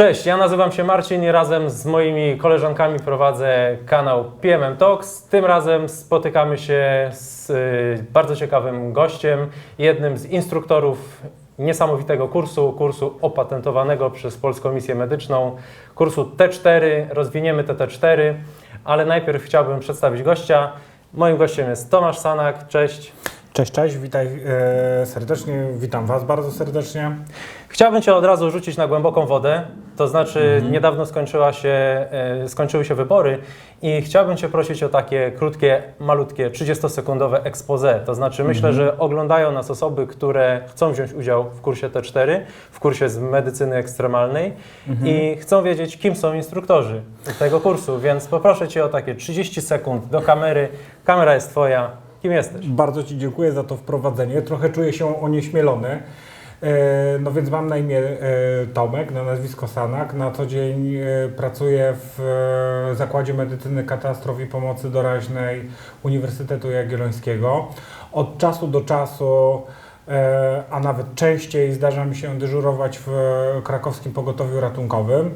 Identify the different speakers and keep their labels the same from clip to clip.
Speaker 1: Cześć, ja nazywam się Marcin i razem z moimi koleżankami prowadzę kanał PMM Talks. Tym razem spotykamy się z y, bardzo ciekawym gościem, jednym z instruktorów niesamowitego kursu, kursu opatentowanego przez Polską Misję Medyczną, kursu T4. Rozwiniemy te T4, ale najpierw chciałbym przedstawić gościa. Moim gościem jest Tomasz Sanak. Cześć.
Speaker 2: Cześć, cześć, witaj e, serdecznie, witam Was bardzo serdecznie.
Speaker 1: Chciałbym Cię od razu rzucić na głęboką wodę, to znaczy niedawno skończyła się, e, skończyły się wybory i chciałbym Cię prosić o takie krótkie, malutkie, 30-sekundowe expose. To znaczy myślę, że oglądają nas osoby, które chcą wziąć udział w kursie T4, w kursie z medycyny ekstremalnej i chcą wiedzieć, kim są instruktorzy tego kursu, więc poproszę Cię o takie 30 sekund do kamery. Kamera jest Twoja. Kim jesteś?
Speaker 2: Bardzo Ci dziękuję za to wprowadzenie, trochę czuję się onieśmielony. E, no więc mam na imię e, Tomek, na nazwisko Sanak. Na co dzień e, pracuję w Zakładzie Medycyny Katastrof i Pomocy Doraźnej Uniwersytetu Jagiellońskiego. Od czasu do czasu, a nawet częściej zdarza mi się dyżurować w krakowskim pogotowiu ratunkowym.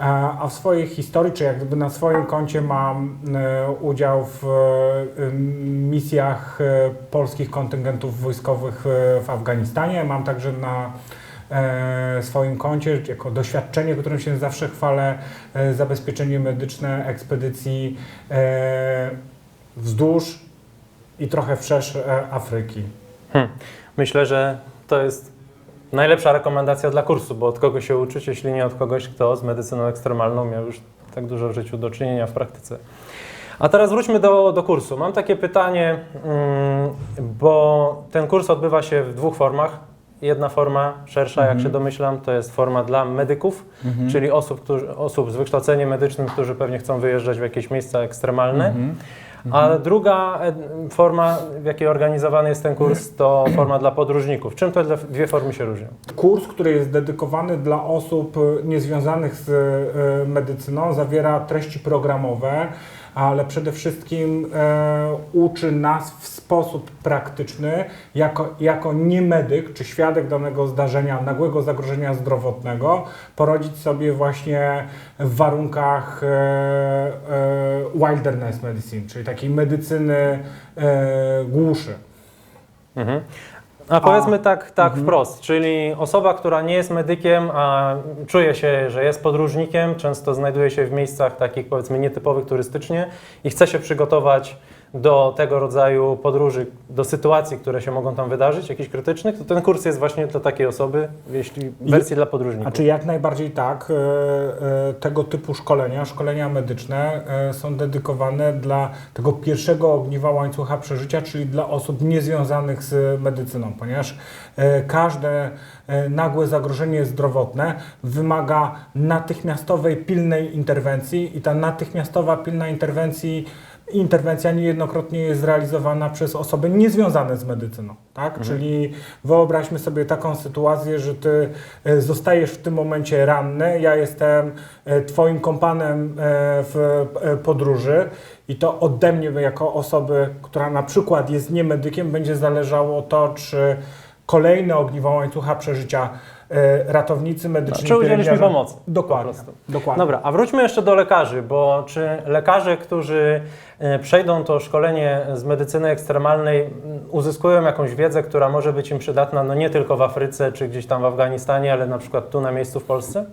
Speaker 2: A a w swojej historii, czy jak gdyby na swoim koncie mam e, udział w e, misjach e, polskich kontyngentów wojskowych e, w Afganistanie. Mam także na e, swoim koncie, jako doświadczenie, którym się zawsze chwalę, e, zabezpieczenie medyczne ekspedycji e, wzdłuż i trochę wszerz e, Afryki.
Speaker 1: Hmm. Myślę, że to jest najlepsza rekomendacja dla kursu, bo od kogo się uczyć, jeśli nie od kogoś, kto z medycyną ekstremalną miał już tak dużo w życiu do czynienia w praktyce. A teraz wróćmy do, do kursu. Mam takie pytanie, mm, bo ten kurs odbywa się w dwóch formach. Jedna forma szersza, jak się domyślam, to jest forma dla medyków, czyli osób, którzy, osób z wykształceniem medycznym, którzy pewnie chcą wyjeżdżać w jakieś miejsca ekstremalne. A druga e, forma, w jakiej organizowany jest ten kurs, to forma dla podróżników. Czym te dwie formy się różnią?
Speaker 2: Kurs, który jest dedykowany dla osób e, niezwiązanych z e, medycyną, zawiera treści programowe, ale przede wszystkim e, uczy nas w sposób praktyczny, jako, jako niemedyk czy świadek danego zdarzenia, nagłego zagrożenia zdrowotnego, poradzić sobie właśnie w warunkach e, e, wilderness medicine, czyli takiej medycyny e, głuszy.
Speaker 1: Mhm. A powiedzmy tak, tak wprost, czyli osoba, która nie jest medykiem, a czuje się, że jest podróżnikiem, często znajduje się w miejscach takich powiedzmy nietypowych turystycznie i chce się przygotować do tego rodzaju podróży, do sytuacji, które się mogą tam wydarzyć, jakichś krytycznych, to ten kurs jest właśnie dla takiej osoby, jeśli wersji dla podróżników.
Speaker 2: Znaczy jak najbardziej tak. E, e, Tego typu szkolenia, szkolenia medyczne e, są dedykowane dla tego pierwszego ogniwa łańcucha przeżycia, czyli dla osób niezwiązanych z medycyną, ponieważ każde nagłe zagrożenie zdrowotne wymaga natychmiastowej, pilnej interwencji i ta natychmiastowa, pilna interwencji interwencja niejednokrotnie jest realizowana przez osoby niezwiązane z medycyną, tak? Czyli wyobraźmy sobie taką sytuację, że ty e, zostajesz w tym momencie ranny, ja jestem e, twoim kompanem e, w podróży i to ode mnie jako osoby, która na przykład jest niemedykiem, będzie zależało to, czy kolejne ogniwo łańcucha przeżycia ratownicy medyczni,
Speaker 1: Czy udzielisz mi pomocy? po
Speaker 2: Dokładnie, dokładnie.
Speaker 1: Dobra, a wróćmy jeszcze do lekarzy, bo czy lekarze, którzy e, przejdą to szkolenie z medycyny ekstremalnej, m, uzyskują jakąś wiedzę, która może być im przydatna, no nie tylko w Afryce czy gdzieś tam w Afganistanie, ale na przykład tu na miejscu w Polsce?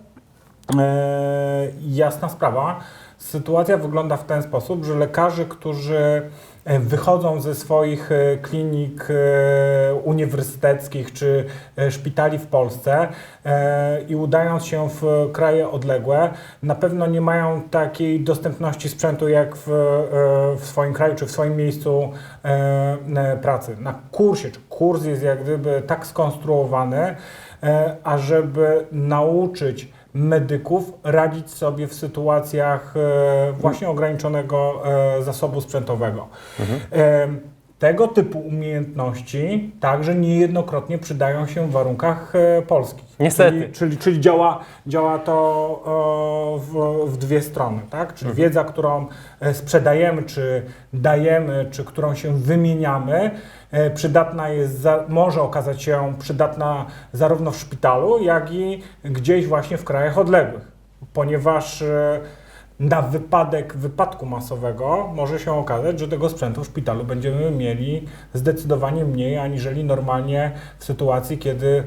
Speaker 2: E, jasna sprawa. Sytuacja wygląda w ten sposób, że lekarze, którzy e, wychodzą ze swoich e, klinik e, uniwersyteckich czy szpitali w Polsce i udają się w kraje odległe, na pewno nie mają takiej dostępności sprzętu jak w, w swoim kraju czy w swoim miejscu pracy. Na kursie, czy kurs jest jak gdyby tak skonstruowany, ażeby nauczyć medyków radzić sobie w sytuacjach e, właśnie ograniczonego e, zasobu sprzętowego. E, tego typu umiejętności także niejednokrotnie przydają się w warunkach e, polskich.
Speaker 1: Niestety.
Speaker 2: Czyli, czyli, czyli działa, działa to e, w, w dwie strony, tak? Czyli wiedza, którą e, sprzedajemy, czy dajemy, czy którą się wymieniamy, przydatna jest, może okazać się przydatna zarówno w szpitalu, jak i gdzieś właśnie w krajach odległych, ponieważ na wypadek wypadku masowego może się okazać, że tego sprzętu w szpitalu będziemy mieli zdecydowanie mniej, aniżeli normalnie w sytuacji, kiedy,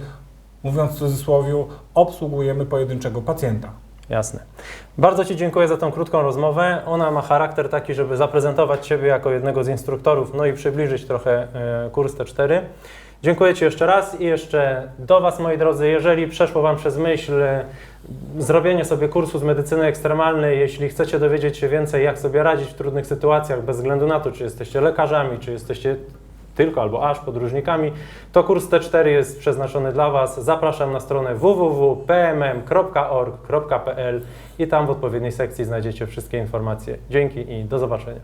Speaker 2: mówiąc w cudzysłowie, obsługujemy pojedynczego pacjenta.
Speaker 1: Jasne. Bardzo Ci dziękuję za tą krótką rozmowę. Ona ma charakter taki, żeby zaprezentować Ciebie jako jednego z instruktorów, no i przybliżyć trochę e, kurs T4. Dziękuję Ci jeszcze raz i jeszcze do Was, moi drodzy, jeżeli przeszło Wam przez myśl e, zrobienie sobie kursu z medycyny ekstremalnej, jeśli chcecie dowiedzieć się więcej, jak sobie radzić w trudnych sytuacjach, bez względu na to, czy jesteście lekarzami, czy jesteście tylko albo aż podróżnikami, to kurs T4 jest przeznaczony dla Was. Zapraszam na stronę www.pmm.org.pl i tam w odpowiedniej sekcji znajdziecie wszystkie informacje. Dzięki i do zobaczenia.